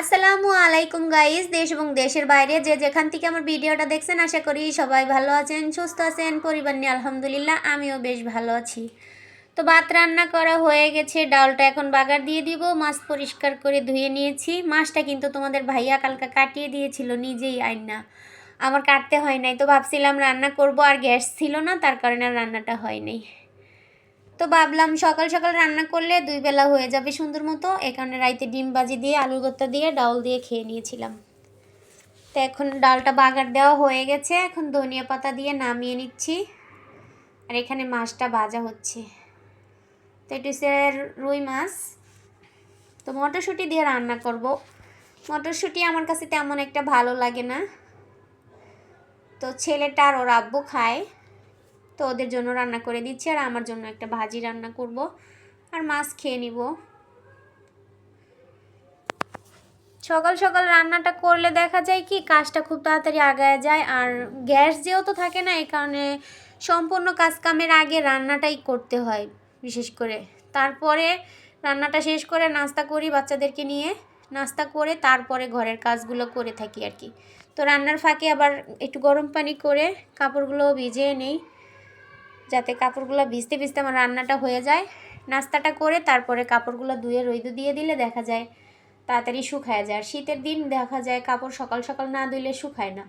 আসসালামু আলাইকুম গাইস দেশ এবং দেশের বাইরে যে যেখান থেকে আমার ভিডিওটা দেখছেন, আশা করি সবাই ভালো আছেন, সুস্থ আছেন, পরিবার নিয়ে আলহামদুলিল্লাহ, আমিও বেশ ভালো আছি। তো ভাত রান্না করা হয়ে গেছে, ডালটা এখন বাগার দিয়ে দিব, মাছ পরিষ্কার করে ধুয়ে নিয়েছি। মাছটা কিন্তু তোমাদের ভাইয়া কালকা কাটিয়ে দিয়েছিল, নিজেই আইনা। আমার কাটতে হয় নাই, তো ভাবছিলাম রান্না করব আর গ্যাস ছিল না, তার কারণে রান্নাটা হয় নাই। তো ভাবলাম সকাল সকাল রান্না করলে দুই বেলা হয়ে যাবে সুন্দর মতো। এই কারণে রাইতে ডিম বাজি দিয়ে, আলুর ভর্তা দিয়ে ডাউল দিয়ে খেয়ে নিয়েছিলাম। তো এখন ডালটা বাগার দেওয়া হয়ে গেছে। এখন ধনিয়া পাতা দিয়ে নামিয়ে নিচ্ছি। আর এখানে মাছটা ভাজা হচ্ছে। তো এটি রুই মাছ। তো মটরশুঁটি দিয়ে রান্না করব। মটরশুঁটি আমার কাছে তেমন একটা ভালো লাগে না। তো ছেলেটা আর ওর আব্বু খায়। তো ওদের জন্য রান্না করে দিচ্ছি, আর আমার জন্য একটা ভাজি রান্না করব, আর মাছ খেয়ে নিব। সকাল সকাল রান্নাটা করলে দেখা যায় কি, কাজটা খুব তাড়াতাড়ি আগায় যায়, আর গ্যাস যেহেতু থাকে না, এই কারণে সম্পূর্ণ কাজ কামের আগে রান্নাটাই করতে হয়, বিশেষ করে। তারপরে রান্নাটা শেষ করে নাস্তা করি বাচ্চাদেরকে নিয়ে, নাস্তা করে তারপরে ঘরের কাজগুলো করে থাকি আর কি। তো রান্নার ফাঁকে আবার একটু গরম পানি করে কাপড়গুলো ভিজিয়ে নেই। যাতে কাপড়গুলো ভিজতে ভিজতে আমার রান্নাটা হয়ে যায়। নাস্তাটা করে তারপরে কাপড়গুলো ধুয়ে রইদু দিয়ে দিলে দেখা যায় তাড়াতাড়ি শুকায় যায়। আর শীতের দিন দেখা যায় কাপড় সকাল সকাল না ধুইলে শুকায় না।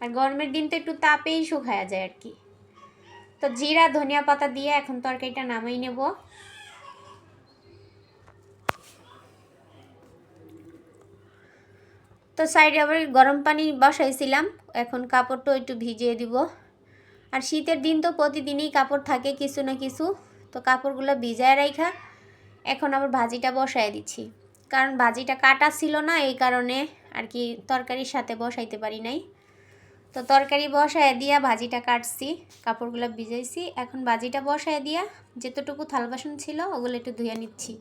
আর গরমের দিন তো একটু তাপেই শুকায়া যায় আর কি। তো জিরা, ধনিয়া পাতা দিয়ে এখন তরকারিটা নামাই নেব। তো সাইডে আবার গরম পানি বসাইছিলাম। এখন কাপড়টা একটু ভিজিয়ে দিব। আর শীতের দিন তো প্রতিদিনই কাপড় থাকে কিছু না কিছু। তো কাপড়গুলো ভিজায় রাখা এখন আবার ভাজিটা বসায় দিচ্ছি। কারণ ভাজিটা কাটা ছিল না, এই কারণে আর কি তরকারির সাথে বসাইতে পারি নাই। তো তরকারি বসায় দিয়া ভাজিটা কাটছি, কাপড়গুলো ভিজাইছি। এখন ভাজিটা বসায় দিয়া যেতটুকু থালা বাসন ছিল ওগুলো একটু ধুয়ে নিচ্ছি।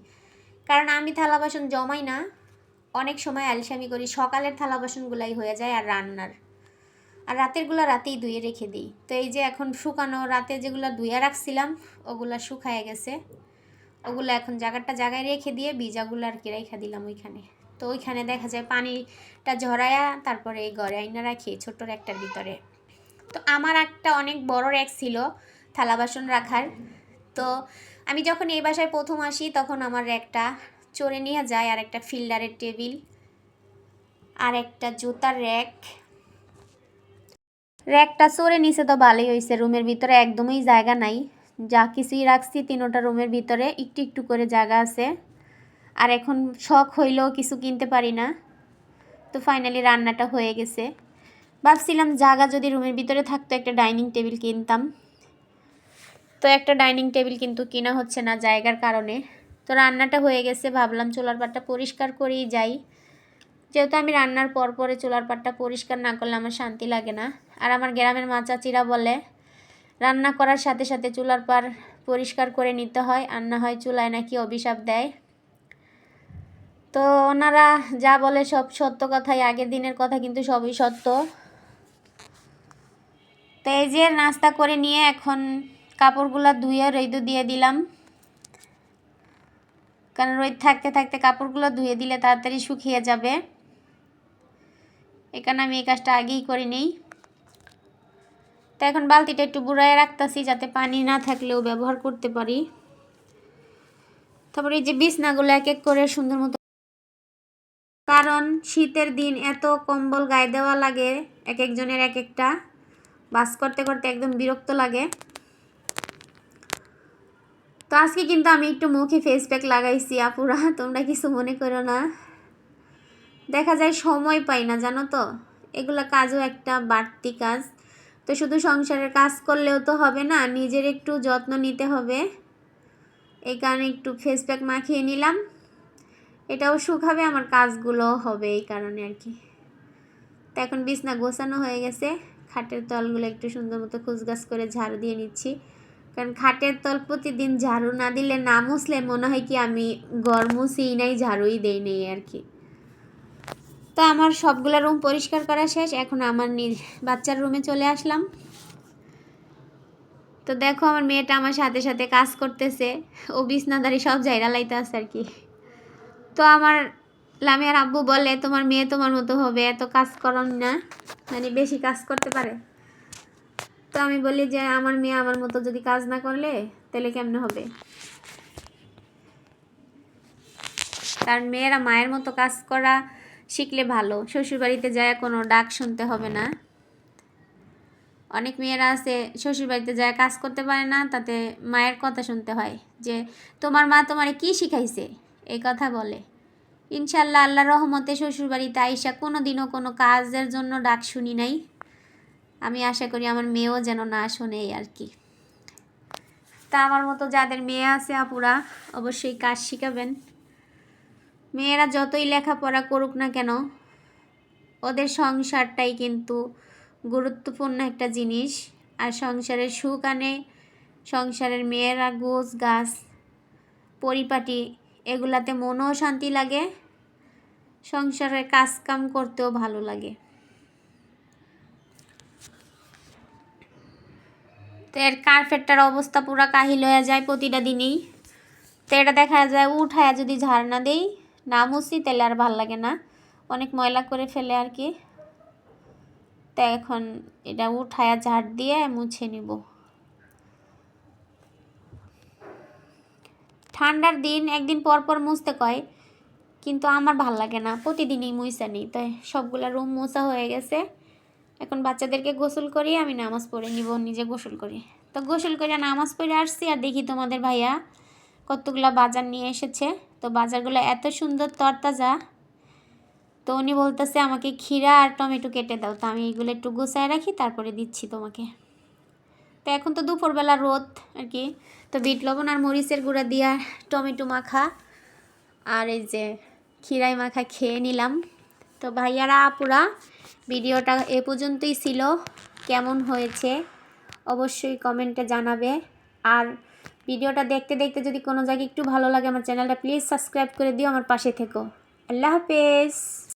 কারণ আমি থালা বাসন জমাই না, অনেক সময় আলসামি করি, সকালের থালা বাসনগুলাই হয়ে যায় আর রান্নার। আর রাতেরগুলো রাতেই ধুয়ে রেখে দিই। তো এই যে এখন শুকানো রাতে যেগুলো ধুয়ে রাখছিলাম, ওগুলা শুকায় গেছে। ওগুলো এখন জায়গাটা জায়গায় রেখে দিয়ে বীজাগুলো আর কি রেখে দিলাম ওইখানে। তো ওইখানে দেখা যায় পানিটা ঝরায়া তারপরে এই ঘরে আইনা রাখি, ছোট্ট একটার ভিতরে। তো আমার একটা অনেক বড় র্যাক ছিল থালা বাসন রাখার। তো আমি যখন এই বাসায় প্রথম আসি, তখন আমার র্যাকটা চড়ে নিয়ে যায়, আর একটা ফিল্ডারের টেবিল, আর একটা জুতার র্যাক র্যাকটা সরে নিচে তো ভালোই হয়েছে রুমের ভিতরে একদমই জায়গা নাই। যা কিছুই রাখছি, তিনোটা রুমের ভিতরে একটু একটু করে জায়গা আছে। আর এখন শখ হইলেও কিছু কিনতে পারি না। তো ফাইনালি রান্নাটা হয়ে গেছে। ভাবছিলাম জায়গা যদি রুমের ভিতরে থাকতো, একটা ডাইনিং টেবিল কিনতাম। তো একটা ডাইনিং টেবিল কিন্তু কিনা হচ্ছে না জায়গার কারণে। তো রান্নাটা হয়ে গেছে, ভাবলাম চোলার পাটটা পরিষ্কার করেই যাই। যেহেতু আমি রান্নার পর পরে চুলার পাটটা পরিষ্কার না করলে আমার শান্তি লাগে না। আর আমার গ্রামের মা চাচিরা বলে, রান্না করার সাথে সাথে চুলার পার পরিষ্কার করে নিতে হয়, আর না হয় চুলায় নাকি অভিশাপ দেয়। তো ওনারা যা বলে সব সত্য কথাই, আগের দিনের কথা কিন্তু সবই সত্য। তো এই যে নাস্তা করে নিয়ে এখন কাপড়গুলো ধুয়ে রৈদু দিয়ে দিলাম। কারণ রোদ থাকতে থাকতে কাপড়গুলো ধুয়ে দিলে তাড়াতাড়ি শুকিয়ে যাবে। এখানে আমি এই কাজটা আগেই করে নিই। তো এখন বালতিটা একটু বুড়ায় রাখতেছি যাতে পানি না থাকলেও ব্যবহার করতে পারি। তারপরে এই যে বিছনাগুলো এক এক করে সুন্দর মতো কারণ শীতের দিন এত কম্বল গায়ে দেওয়া লাগে, এক একজনের এক একটা। বাস করতে করতে একদম বিরক্ত লাগে। তো আজকে কিন্তু আমি একটু মুখে ফেস প্যাক লাগাইছি, আপুরা, তোমরা কিছু মনে করো না। দেখা যায় সময় পাই না, জানো তো? এগুলো কাজও একটা বাড়তি কাজ। তো শুধু সংসারের কাজ করলেও তো হবে না, নিজের একটু যত্ন নিতে হবে। এই কারণে একটু ফেস প্যাক মাখিয়ে নিলাম। এটাও শুকাবে আমার কাজগুলো হবে এই কারণে আর কি। তো এখন বিছনা গোছানো হয়ে গেছে। খাটের তলগুলো একটু সুন্দর মতো খুচগাছ করে ঝাড়ু দিয়ে নিচ্ছি। কারণ খাটের তল প্রতিদিন ঝাড়ু না দিলে না মুছলে মনে হয় কি আমি মুছেই নাই, ঝাড়ুই দেই নেই আর কি। তো আমার সবগুলো রুম পরিষ্কার করা শেষ, এখন আমার নিজ বাচ্চার রুমে চলে আসলাম। তো দেখো আমার মেয়েটা আমার সাথে সাথে কাজ করতেছে, ও বিছনাদারি সব জায়গা লাইতে আছে আর কি। তো আমার লামিয়ার আব্বু বলে, তোমার মেয়ে তোমার মতো হবে, এত কাজ করন না। মানে বেশি কাজ করতে পারে। তো আমি বলি যে, আমার মেয়ে আমার মতো যদি কাজ না করলে, তাহলে কেমনে হবে? কারণ মেয়েরা মায়ের মতো কাজ করা শিখলে ভালো। শ্বশুরবাড়িতে যায় কোনো ডাক শুনতে হবে না। অনেক মেয়েরা আছে, শ্বশুরবাড়িতে যায় কাজ করতে পারে না, তাতে মায়ের কথা শুনতে হয় যে, তোমার মা তোমারে কি শিখাইছে? এই কথা বলে। ইনশাল্লাহ আল্লাহ রহমতে শ্বশুরবাড়িতে আইসা কোনো দিনও কোনো কাজের জন্য ডাক শুনি নাই। আমি আশা করি আমার মেয়েও যেন না শোনে আর কি। তা আমার মতো যাদের মেয়ে আছে আপুরা, অবশ্যই কাজ শিখাবেন। মেয়েরা যতই লেখাপড়া করুক না কেন, ওদের সংসারটাই কিন্তু গুরুত্বপূর্ণ একটা জিনিস। আর সংসারের সুখ আনে, সংসারের মেয়েরা গোছ গাছ, পরিপাটি, এগুলাতে মনও শান্তি লাগে, সংসারের কাজ কাম করতেও ভালো লাগে। তো এর কার্পেটটার অবস্থা পুরা কাহিল হয়ে যায় প্রতিটা দিনই। তো এটা দেখা যায় উঠায় যদি ঝাড় না না মুছি, তাহলে আর ভালো লাগে না। অনেক ময়লা করে ফেলে আর কি। তো এখন এটা উঠায়া ঝাড় দিয়ে মুছে নিব। ঠান্ডার দিন একদিন পর পর মুছতে কয়, কিন্তু আমার ভালো লাগে না। প্রতিদিনই মুইসা নেই তাই সবগুলা রুম মোছা হয়ে গেছে। এখন বাচ্চাদেরকে গোসল করি আমি নামাজ পড়ে নিব, নিজে গোসল করি। তো গোসল করে নামাজ পড়ে আসছি আর দেখি তোমাদের ভাইয়া কতগুলা বাজার নিয়ে এসেছে? তো বাজারগুলো এত সুন্দর তরতাজা। তো উনি বলতেছে, আমাকে ক্ষীরা আর টমেটো কেটে দাও। তো আমি এগুলো একটু গোছায় রাখি, তারপরে দিচ্ছি তোমাকে। তো এখন তো দুপুরবেলা রোদ আর কি। তো বিট লবণ আর মরিচের গুঁড়া দিয়া টমেটো মাখা আর এই যে ক্ষীরাই মাখা খেয়ে নিলাম। তো ভাইয়ারা, আপুরা, ভিডিওটা এ পর্যন্তই ছিল। কেমন হয়েছে? অবশ্যই কমেন্টে জানাবে। আর ভিডিওটা দেখতে দেখতে যদি কোনো জায়গায় একটু ভালো লাগে আমার চ্যানেলটা প্লিজ সাবস্ক্রাইব করে দিও, আমার পাশে থেকো। আল্লাহ হাফেজ।